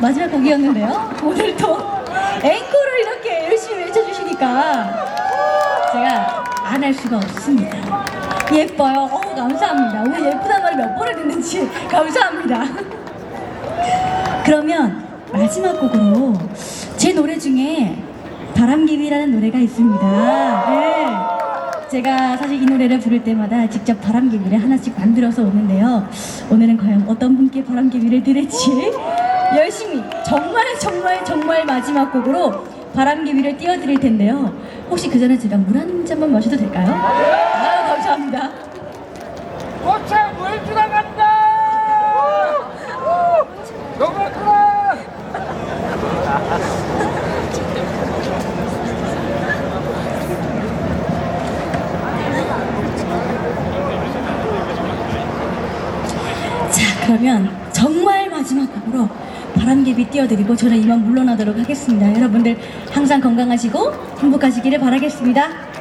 마지막 곡이었는데요. 오늘 또 앵콜을 이렇게 열심히 외쳐주시니까 제가 안 할 수가 없습니다. 예뻐요. 어, 감사합니다. 오늘 예쁘단 말을 몇 번을 듣는지 감사합니다. 그러면 마지막 곡으로 제 노래 중에 바람개비라는 노래가 있습니다. 네. 제가 사실 이 노래를 부를 때마다 직접 바람개비를 하나씩 만들어서 오는데요. 오늘은 과연 어떤 분께 바람개비를 드릴지 열심히 정말 정말 정말 마지막 곡으로 바람개비를 띄워드릴 텐데요. 혹시 그 전에 제가 물 한 잔만 마셔도 될까요? 아 감사합니다. 꽃에 물 들어간다! 너무 예쁘다! 자 그러면 정말 마지막 곡으로 바람개비 띄워드리고 저는 이만 물러나도록 하겠습니다. 여러분들 항상 건강하시고 행복하시기를 바라겠습니다.